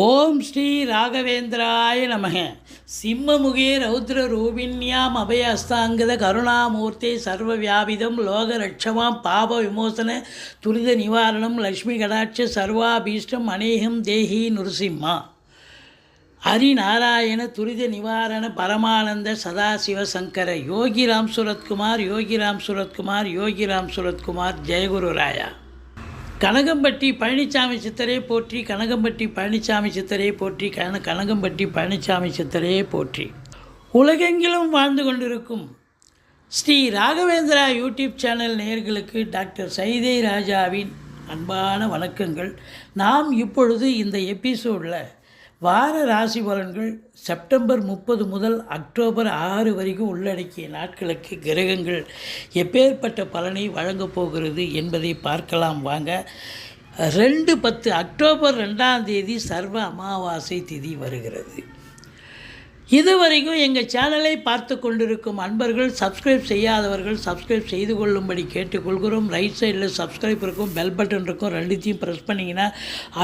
ஓம் ஸ்ரீ ராகவேந்திராய நமக. சிம்மமுகே ரௌத்ர ரூபிண்யாம் அபயஸ்தாங்கத கருணாமூர்த்தி சர்வ வியாபிதம் லோக ரட்சமாம் பாப விமோசன துரித நிவாரணம் லக்ஷ்மி கடாட்ச சர்வாபீஷ்டம் அநேகம் தேஹி நுருசிம்மா. ஹரிநாராயண துரித நிவாரண பரமானந்த சதாசிவ சங்கர யோகிராம் சுரத்குமார் யோகிராம் சுரத்குமார் யோகிராம் சுரத்குமார் ஜெயகுரு ராயா. கனகம்பட்டி பழனிசாமி சித்தரே போற்றி கனகம்பட்டி பழனிசாமி சித்தரே போற்றி கன கனகம்பட்டி பழனிசாமி சித்தரே போற்றி. உலகெங்கிலும் வாழ்ந்து கொண்டிருக்கும் ஸ்ரீ ராகவேந்திரா யூடியூப் சேனல் நேயர்களுக்கு டாக்டர் சைதை ராஜாவின் அன்பான வணக்கங்கள். நாம் இப்பொழுது இந்த எபிசோடில் வார ராசி பலன்கள் செப்டம்பர் முப்பது முதல் அக்டோபர் ஆறு வரைக்கும் உள்ளடக்கிய நாட்களுக்கு கிரகங்கள் எப்பேற்பட்ட பலனை வழங்கப் போகிறது என்பதை பார்க்கலாம் வாங்க. ரெண்டு பத்து அக்டோபர் ரெண்டாம் தேதி சர்வ அமாவாசை திதி வருகிறது. இதுவரைக்கும் எங்கள் சேனலை பார்த்து கொண்டிருக்கும் அன்பர்கள் சப்ஸ்கிரைப் செய்யாதவர்கள் சப்ஸ்கிரைப் செய்து கொள்ளும்படி கேட்டுக்கொள்கிறோம். ரைட் சைடில் சப்ஸ்கிரைப் இருக்கும் பெல் பட்டன் இருக்கும் ரெண்டுத்தையும் ப்ரெஸ் பண்ணிங்கன்னா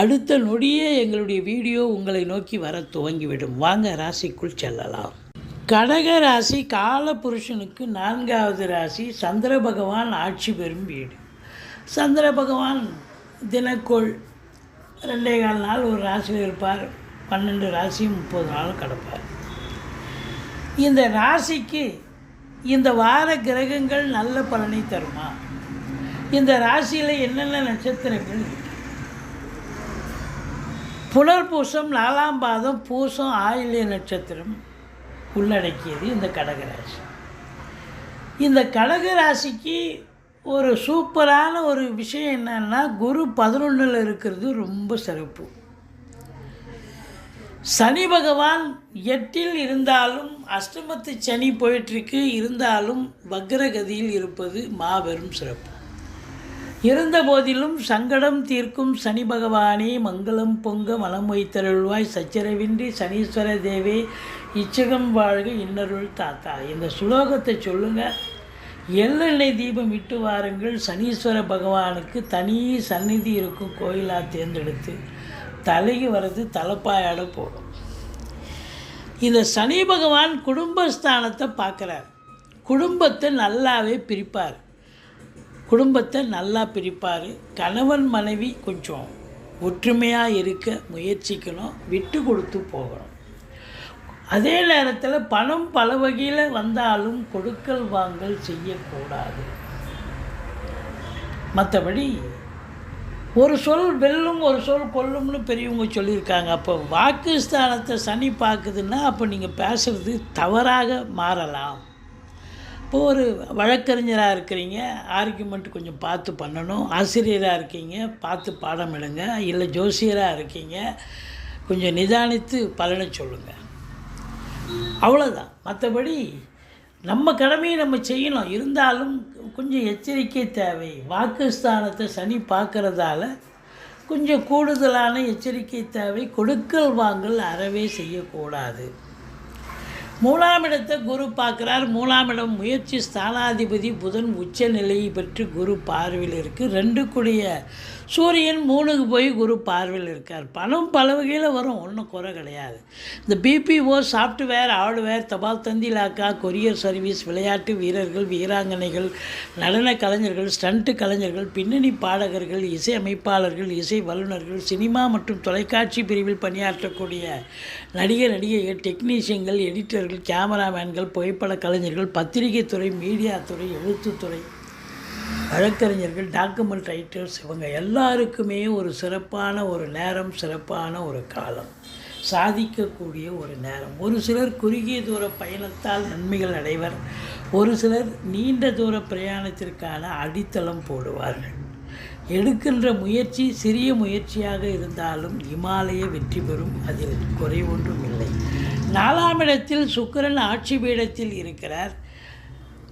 அடுத்த நொடியே எங்களுடைய வீடியோ உங்களை நோக்கி வர துவங்கிவிடும். வாங்க ராசிக்குள் செல்லலாம். கடக ராசி காலபுருஷனுக்கு நான்காவது ராசி சந்திர பகவான் ஆட்சி பெறும் வீடு. சந்திர பகவான் தினக்கோள் ரெண்டே கால் நாள் ஒரு ராசியில் இருப்பார் பன்னெண்டு ராசியும் முப்பது நாளும் கிடப்பார். இந்த ராசிக்கு இந்த வார கிரகங்கள் நல்ல பலனை தருமா? இந்த ராசியில் என்னென்ன நட்சத்திரங்கள் புலர் பூசம் நாலாம் பாதம் பூசம் ஆயில்ய நட்சத்திரம் உள்ளடக்கியது இந்த கடகராசி இந்த கடகராசிக்கு ஒரு சூப்பரான ஒரு விஷயம் என்னென்னா குரு பதினொன்றில் இருக்கிறது ரொம்ப சிறப்பு. சனி பகவான் எட்டில் இருந்தாலும் அஷ்டமத்து சனி போயிட்டுருக்கு இருந்தாலும் வக்ரகதியில் இருப்பது மாபெரும் சிறப்பு. இருந்த போதிலும் சங்கடம் தீர்க்கும் சனி பகவானே மங்களம் பொங்க மனம் வைத்தருள்வாய். சச்சரவின்றி சனீஸ்வர தேவே இச்சகம் வாழ்க இன்னருள் தாத்தா. இந்த சுலோகத்தை சொல்லுங்கள் எள்ளெண்ணெய் தீபம் விட்டு வாருங்கள். சனீஸ்வர பகவானுக்கு தனி சந்நிதி இருக்கும் கோயிலாக தேர்ந்தெடுத்து தலைக்கு வர்றது தலைப்பாயாட போடும். இந்த சனி பகவான் குடும்பஸ்தானத்தை பார்க்குறார். குடும்பத்தை நல்லாவே பிரிப்பார். குடும்பத்தை நல்லா பிரிப்பார். கணவன் மனைவி கொஞ்சம் ஒற்றுமையாக இருக்க முயற்சிக்கணும். விட்டு கொடுத்து போகணும். அதே நேரத்தில் பணம் பல வகையில் வந்தாலும் கொடுக்கல் வாங்கல் செய்யக்கூடாது. மற்றபடி ஒரு சொல் வெல்லும் ஒரு சொல் கொல்லும்னு பெரியவங்க சொல்லியிருக்காங்க. அப்போ வாக்கு ஸ்தானத்தை சனி பார்க்குதுன்னா அப்போ நீங்கள் பேசுகிறது தவறாக மாறலாம். இப்போ ஒரு வழக்கறிஞராக இருக்கிறீங்க ஆர்குமெண்ட் கொஞ்சம் பார்த்து பண்ணணும். ஆசிரியராக இருக்கீங்க பார்த்து பாடம் எடுங்க. இல்லை ஜோசியராக இருக்கீங்க கொஞ்சம் நிதானித்து பலனை சொல்லுங்கள் அவ்வளோதான் மற்றபடி நம்ம கடமையை நம்ம செய்யணும். இருந்தாலும் கொஞ்சம் எச்சரிக்கை தேவை. வாக்குஸ்தானத்தை சனி பார்க்குறதால கொஞ்சம் கூடுதலான எச்சரிக்கை தேவை. கொடுக்கல் வாங்கல் அறவே செய்யக்கூடாது. மூணாம் இடத்தை குரு பார்க்குறார். மூணாம் இடம் முயற்சி ஸ்தானாதிபதி புதன் உச்ச நிலையை பெற்று குரு பார்வையில் இருக்குது ரெண்டு கூடிய சூரியன் மூணுக்கு போய் குரு பார்வையில் இருக்கார். பணம் பல வகையில் வரும் ஒன்றும் குறை கிடையாது. இந்த பிபிஓ சாஃப்ட்வேர் ஹார்ட்வேர் தபால் தந்தி லாக்கா கொரியர் சர்வீஸ் விளையாட்டு வீரர்கள் வீராங்கனைகள் நடன கலைஞர்கள் ஸ்டண்ட்டு கலைஞர்கள் பின்னணி பாடகர்கள் இசை அமைப்பாளர்கள் இசை வல்லுநர்கள் சினிமா மற்றும் தொலைக்காட்சி பிரிவில் பணியாற்றக்கூடிய நடிகர் நடிகைகள் டெக்னீஷியன்கள் எடிட்டர்கள் கேமராமேன்கள் புகைப்பட கலைஞர்கள் பத்திரிகை துறை மீடியா துறை எழுத்துத்துறை வழக்கறிஞர்கள் டாக்குமெண்ட் ரைட்டர்ஸ் இவங்க எல்லாருக்குமே ஒரு சிறப்பான ஒரு நேரம் சிறப்பான ஒரு காலம். சாதிக்கக்கூடிய ஒரு நேரம். ஒரு சிலர் குறுகிய தூர பயணத்தால் நன்மைகள் அடைவர். ஒரு சிலர் நீண்ட தூர பிரயாணத்திற்கான அடித்தளம் போடுவார்கள். எடுக்கின்ற முயற்சி சிறிய முயற்சியாக இருந்தாலும் இமாலய வெற்றி பெறும். அதில் குறை ஒன்றும் இல்லை. நாலாம் இடத்தில் சுக்கரன் ஆட்சி பீடத்தில் இருக்கிறார்.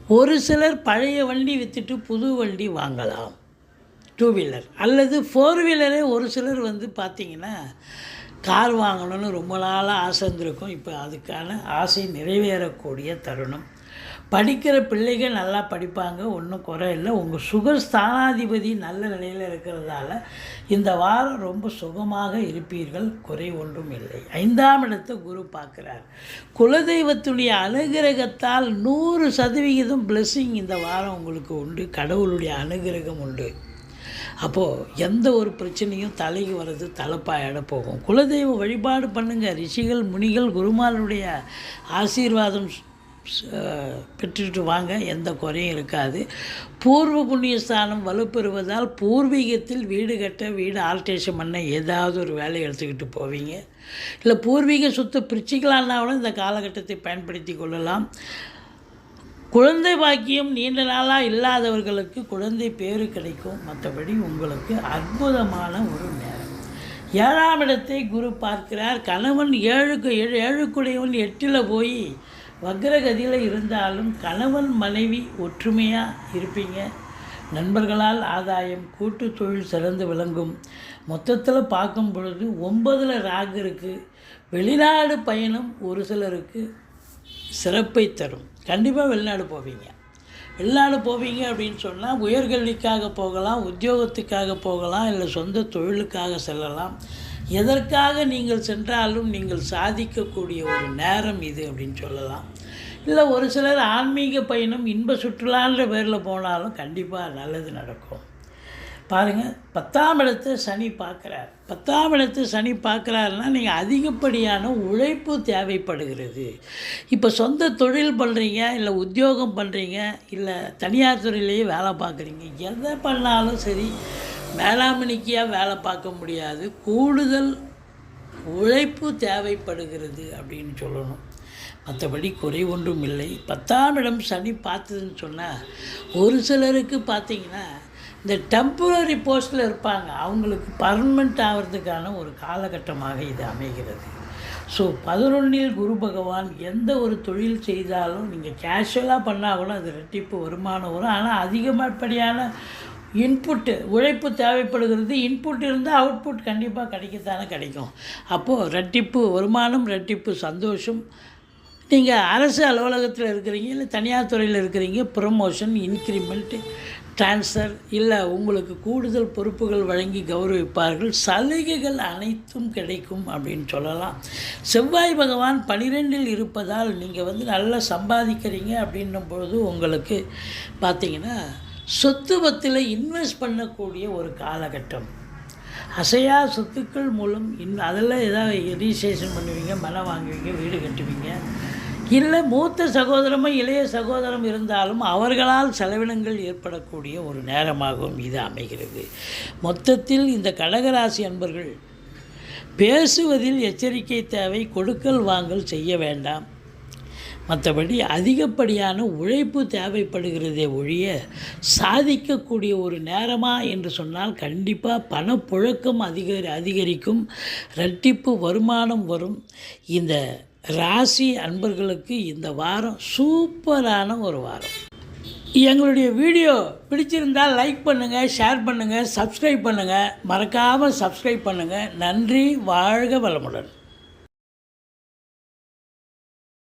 ஒரு சிலர் பழைய வண்டி விற்றுட்டு புது வண்டி வாங்கலாம். டூ வீலர் அல்லது ஃபோர் வீலரே ஒரு சிலர் வந்து பார்த்திங்கன்னா கார் வாங்கணும்னு ரொம்ப நாளாக ஆசை இருந்திருக்கும். இப்போ அதுக்கான ஆசை நிறைவேறக்கூடிய தருணம். படிக்கிற பிள்ளைகள் நல்லா படிப்பாங்க ஒன்றும் குறை இல்லை. உங்கள் சுகர் ஸ்தானாதிபதி நல்ல நிலையில் இருக்கிறதால இந்த வாரம் ரொம்ப சுகமாக இருப்பீர்கள் குறை ஒன்றும் இல்லை. ஐந்தாம் இடத்தை குரு பார்க்குறார். குலதெய்வத்துடைய அனுகிரகத்தால் நூறு சதவிகிதம் பிளெஸ்ஸிங் இந்த வாரம் உங்களுக்கு உண்டு கடவுளுடைய அனுகிரகம் உண்டு. அப்போது எந்த ஒரு பிரச்சனையும் தலைக்கு வர்றது தலைப்பாயிட போகும். குலதெய்வ வழிபாடு பண்ணுங்கள் ரிஷிகள் முனிகள் குருமாருடைய ஆசீர்வாதம் பெற்றுட்டு வாங்க எந்த குறையும் இருக்காது. பூர்வ புண்ணியஸ்தானம் வலுப்பெறுவதால் பூர்வீகத்தில் வீடு கட்ட வீடு ஆல்ட்ரேஷன் பண்ண ஏதாவது ஒரு வேலையை எடுத்துக்கிட்டு போவீங்க. இல்லை பூர்வீக சொத்து பிரிச்சுக்கலான்னா கூட இந்த காலகட்டத்தை பயன்படுத்தி கொள்ளலாம். குழந்தை பாக்கியம் நீண்ட நாளாக இல்லாதவர்களுக்கு குழந்தை பேர் கிடைக்கும். மற்றபடி உங்களுக்கு அற்புதமான ஒரு நேரம். ஏழாம் இடத்தை குரு பார்க்கிறார். கணவன் ஏழுக்கு ஏழு ஏழுக்குடையவன் எட்டில் போய் வக்ரகதியில் இருந்தாலும் கணவன் மனைவி ஒற்றுமையாக இருப்பீங்க. நண்பர்களால் ஆதாயம் கூட்டு தொழில் சிறந்து விளங்கும். மொத்தத்தில் பார்க்கும் பொழுது ஒன்பதில் ராகு இருக்குது வெளிநாடு பயணம் ஒரு சிலருக்கு சிறப்பை தரும். கண்டிப்பாக வெளிநாடு போவீங்க. வெளிநாடு போவீங்க அப்படின்னு சொன்னால் உயர்கல்விக்காக போகலாம் உத்தியோகத்துக்காக போகலாம் இல்லை சொந்த தொழிலுக்காக செல்லலாம். எதற்காக நீங்கள் சென்றாலும் நீங்கள் சாதிக்கக்கூடிய ஒரு நேரம் இது அப்படின்னு சொல்லலாம். இல்லை ஒரு சிலர் ஆன்மீக பயணம் இன்ப சுற்றுலான்ற பேரில் போனாலும் கண்டிப்பாக நல்லது நடக்கும். பாருங்கள் பத்தாம் இடத்தை சனி பார்க்குறார். பத்தாம் இடத்து சனி பார்க்குறாருன்னா நீங்கள் அதிகப்படியான உழைப்பு தேவைப்படுகிறது. இப்போ சொந்த தொழில் பண்ணுறீங்க இல்லை உத்தியோகம் பண்ணுறீங்க இல்லை தனியார் துறையிலேயே வேலை பார்க்குறீங்க எதை பண்ணாலும் சரி வேளாண்மைக்கியாக வேலை பார்க்க முடியாது. கூடுதல் உழைப்பு தேவைப்படுகிறது அப்படின்னு சொல்லணும். மற்றபடி குறை ஒன்றும் இல்லை. பத்தாம் இடம் சனி பார்த்ததுன்னு சொன்னால் ஒரு சிலருக்கு பார்த்தீங்கன்னா இந்த டெம்பரரி போஸ்ட்டில் இருப்பாங்க. அவங்களுக்கு பர்மனெண்ட் ஆகிறதுக்கான ஒரு காலகட்டமாக இது அமைகிறது. ஸோ பதினொன்றில் குரு பகவான் எந்த ஒரு தொழில் செய்தாலும் நீங்கள் கேஷுவலாக பண்ணால் கூட அது ரெட்டிப்பு வருமானம் வரும். ஆனால் அதிகப்படியான இன்புட்டு உழைப்பு தேவைப்படுகிறது இன்புட் இருந்தால் அவுட்புட் கண்டிப்பாக கிடைக்கத்தானே கிடைக்கும். அப்போது ரெட்டிப்பு வருமானம் ரெட்டிப்பு சந்தோஷம். நீங்கள் அரசு அலுவலகத்தில் இருக்கிறீங்க இல்லை தனியார் துறையில் இருக்கிறீங்க ப்ரொமோஷன் இன்க்ரிமெண்ட்டு ட்ரான்ஸ்ஃபர் இல்லை உங்களுக்கு கூடுதல் பொறுப்புகள் வழங்கி கௌரவிப்பார்கள் சலுகைகள் அனைத்தும் கிடைக்கும் அப்படின்னு சொல்லலாம். செவ்வாய் பகவான் பனிரெண்டில் இருப்பதால் நீங்கள் வந்து நல்லா சம்பாதிக்கிறீங்க அப்படின்னும் பொழுது உங்களுக்கு பார்த்தீங்கன்னா சொத்துவத்தில் இன்வெஸ்ட் பண்ணக்கூடிய ஒரு காலகட்டம். அசையா சொத்துக்கள் மூலம் இன் அதில் ஏதாவது ரிஜிஸ்ட்ரேஷன் பண்ணுவீங்க மனம் வாங்குவீங்க வீடு கட்டுவீங்க. இல்லை மூத்த சகோதரமும் இளைய சகோதரம் இருந்தாலும் அவர்களால் செலவினங்கள் ஏற்படக்கூடிய ஒரு நேரமாகவும் இது அமைகிறது. மொத்தத்தில் இந்த கடகராசி அன்பர்கள் பேசுவதில் எச்சரிக்கை தேவை கொடுக்கல் வாங்கல் செய்ய வேண்டாம். மற்றபடி அதிகப்படியான உழைப்பு தேவைப்படுகிறதே ஒழிய சாதிக்கக்கூடிய ஒரு நேரமா என்று சொன்னால் கண்டிப்பாக பணப்புழக்கம் அதிகரி அதிகரிக்கும் இரட்டிப்பு வருமானம் வரும். இந்த ராசி அன்பர்களுக்கு இந்த வாரம் சூப்பரான ஒரு வாரம். எங்களுடைய வீடியோ பிடிச்சிருந்தால் லைக் பண்ணுங்கள் ஷேர் பண்ணுங்கள் சப்ஸ்கிரைப் பண்ணுங்கள் மறக்காமல் சப்ஸ்கிரைப் பண்ணுங்கள் நன்றி வாழ்க வளமுடன்.